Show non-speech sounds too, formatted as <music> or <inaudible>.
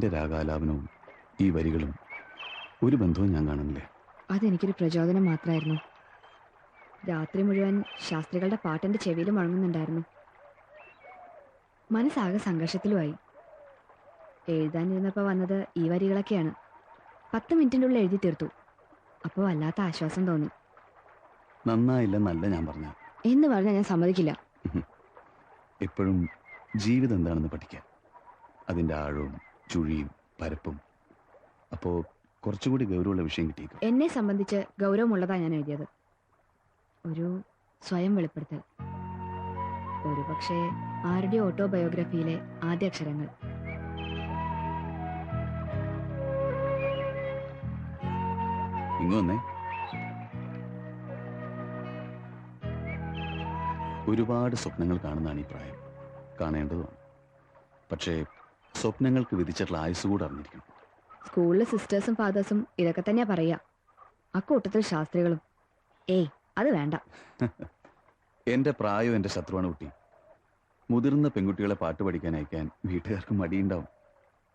നിന്റെ രാഗാലാപനവും ഈ വരികളും ഒരു ബന്ധവും ഞാൻ കാണുന്നില്ലേ? അതെനിക്കൊരു പ്രചോദനം മാത്രമായിരുന്നു രാത്രി മുഴുവൻ ശാസ്ത്രികളുടെ പാട്ടെന്റെ ചെവിയിൽ മുഴങ്ങുന്നുണ്ടായിരുന്നു മനസ്സാകെ സംഘർഷത്തിലുമായി. എഴുതാനിരുന്നപ്പോൾ വന്നത് ഈ വരികളൊക്കെയാണ്. പത്ത് മിനിറ്റിനുള്ളിൽ ഉള്ളിൽ എഴുതി തീർത്തു. അപ്പോൾ വല്ലാത്ത ആശ്വാസം തോന്നി. നന്നായില്ലെന്നല്ല ഞാൻ പറഞ്ഞ. എന്ന് പറഞ്ഞാൽ ഞാൻ സമ്മതിക്കില്ല. എപ്പോഴും ജീവിതം എന്താണെന്ന് പഠിക്കാൻ. അതിന്റെ ആഴവും ചുഴിയും പരപ്പും. അപ്പോ കുറച്ചുകൂടി ഗൗരവമുള്ള വിഷയം കിട്ടിയേക്കും? എന്നെ സംബന്ധിച്ച് ഗൗരവമുള്ളതാ ഞാൻ എഴുതിയത്. ഒരു സ്വയം വെളിപ്പെടുത്തൽ. ഒരു പക്ഷേ ആരുടെ ഓട്ടോബയോഗ്രഫിയിലെ ആദ്യ അക്ഷരങ്ങൾ. ഇങ്ങ് വന്നേ. ഒരുപാട് സ്വപ്നങ്ങൾ കാണുന്നതാണ് ഈ പ്രായം. കാണേണ്ടതുമാണ്. പക്ഷേ സ്വപ്നങ്ങൾക്ക് വിധിച്ചിട്ടുള്ള ആയുസ് കൂടെ അറിഞ്ഞിരിക്കണം. സ്കൂളിലെ സിസ്റ്റേഴ്സും ഫാദേഴ്സും ഇതൊക്കെ തന്നെയാ പറയാ അക്കൂട്ടത്തിൽ ശാസ്ത്രികളും. ഏയ് അത് വേണ്ട. <laughs> എന്റെ പ്രായം എന്റെ ശത്രുവാണ് കുട്ടി. മുതിർന്ന പെൺകുട്ടികളെ പാട്ട് പഠിക്കാൻ അയക്കാൻ വീട്ടുകാർക്ക് മടിയുണ്ടാവും.